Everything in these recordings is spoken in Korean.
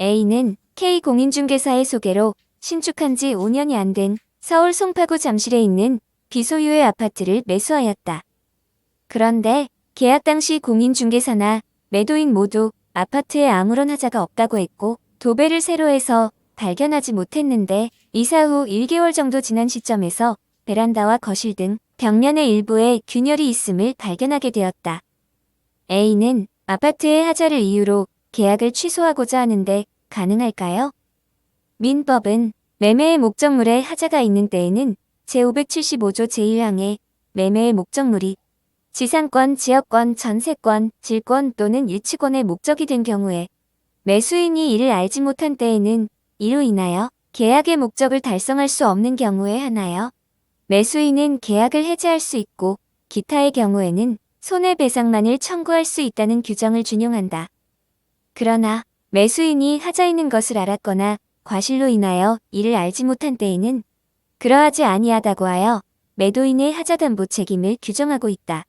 A는 K공인중개사의 소개로 신축한 지 5년이 안 된 서울 송파구 잠실에 있는 비소유의 아파트를 매수하였다. 그런데 계약 당시 공인중개사나 매도인 모두 아파트에 아무런 하자가 없다고 했고 도배를 새로 해서 발견하지 못했는데 이사 후 1개월 정도 지난 시점에서 베란다와 거실 등 벽면의 일부에 균열이 있음을 발견하게 되었다. A는 아파트의 하자를 이유로 계약을 취소하고자 하는데 가능할까요? 민법은 매매의 목적물에 하자가 있는 때에는 제575조 제1항에 매매의 목적물이 지상권, 지역권, 전세권, 질권 또는 유치권의 목적이 된 경우에 매수인이 이를 알지 못한 때에는 이로 인하여 계약의 목적을 달성할 수 없는 경우에 하나여 매수인은 계약을 해지할 수 있고 기타의 경우에는 손해배상만을 청구할 수 있다는 규정을 준용한다. 그러나 매수인이 하자 있는 것을 알았거나 과실로 인하여 이를 알지 못한 때에는 그러하지 아니하다고 하여 매도인의 하자담보 책임을 규정하고 있다.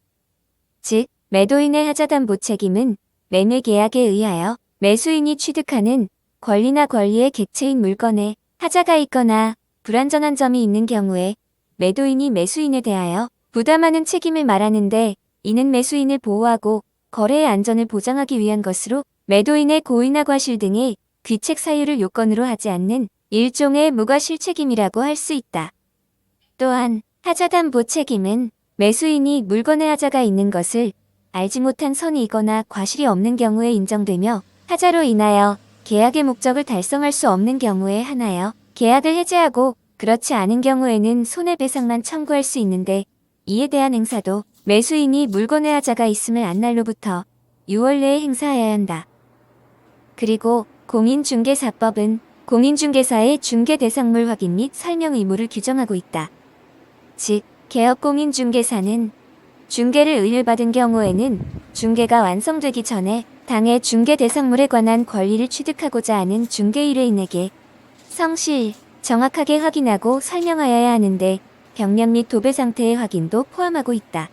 즉, 매도인의 하자담보 책임은 매매 계약에 의하여 매수인이 취득하는 권리나 권리의 객체인 물건에 하자가 있거나 불완전한 점이 있는 경우에 매도인이 매수인에 대하여 부담하는 책임을 말하는데 이는 매수인을 보호하고 거래의 안전을 보장하기 위한 것으로 매도인의 고의나 과실 등의 귀책 사유를 요건으로 하지 않는 일종의 무과실책임이라고 할 수 있다. 또한 하자담보 책임은 매수인이 물건의 하자가 있는 것을 알지 못한 선이거나 과실이 없는 경우에 인정되며 하자로 인하여 계약의 목적을 달성할 수 없는 경우에 하나여 계약을 해제하고 그렇지 않은 경우에는 손해배상만 청구할 수 있는데 이에 대한 행사도 매수인이 물건의 하자가 있음을 안 날로부터 6월 내에 행사해야 한다. 그리고 공인중개사법은 공인중개사의 중개 대상물 확인 및 설명 의무를 규정하고 있다. 즉, 개업공인중개사는 중개를 의뢰받은 경우에는 중개가 완성되기 전에 당해 중개 대상물에 관한 권리를 취득하고자 하는 중개의뢰인에게 성실, 정확하게 확인하고 설명하여야 하는데 병력 및 도배 상태의 확인도 포함하고 있다.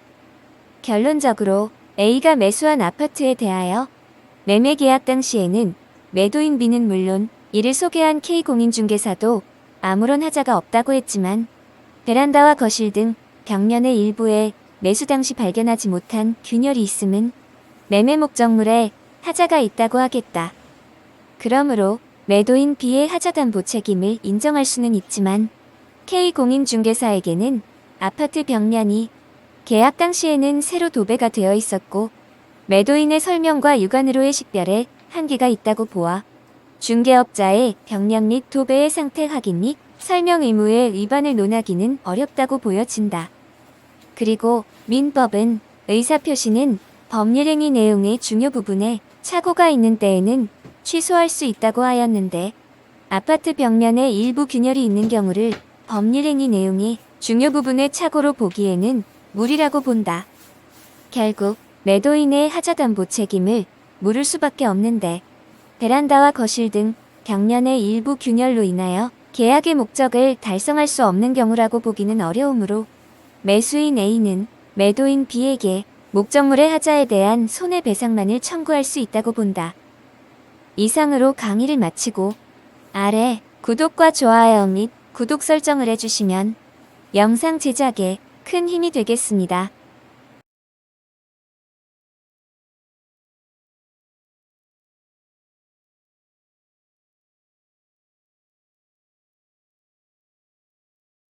결론적으로 A가 매수한 아파트에 대하여 매매 계약 당시에는 매도인 B는 물론 이를 소개한 K공인중개사도 아무런 하자가 없다고 했지만 베란다와 거실 등 벽면의 일부에 매수 당시 발견하지 못한 균열이 있음은 매매 목적물에 하자가 있다고 하겠다. 그러므로 매도인 B의 하자 담보 책임을 인정할 수는 있지만 K공인중개사에게는 아파트 벽면이 계약 당시에는 새로 도배가 되어 있었고 매도인의 설명과 육안으로의 식별에 한계가 있다고 보아 중개업자의 벽면 및 도배의 상태 확인 및 설명 의무의 위반을 논하기는 어렵다고 보여진다. 그리고 민법은 의사표시는 법률행위 내용의 중요 부분에 착오가 있는 때에는 취소할 수 있다고 하였는데 아파트 벽면에 일부 균열이 있는 경우를 법률행위 내용의 중요 부분의 착오로 보기에는 무리라고 본다. 결국 매도인의 하자담보 책임을 물을 수밖에 없는데 베란다와 거실 등 벽면의 일부 균열로 인하여 계약의 목적을 달성할 수 없는 경우라고 보기는 어려우므로 매수인 A는 매도인 B에게 목적물의 하자에 대한 손해배상만을 청구할 수 있다고 본다. 이상으로 강의를 마치고 아래 구독과 좋아요 및 구독 설정을 해주시면 영상 제작에 큰 힘이 되겠습니다.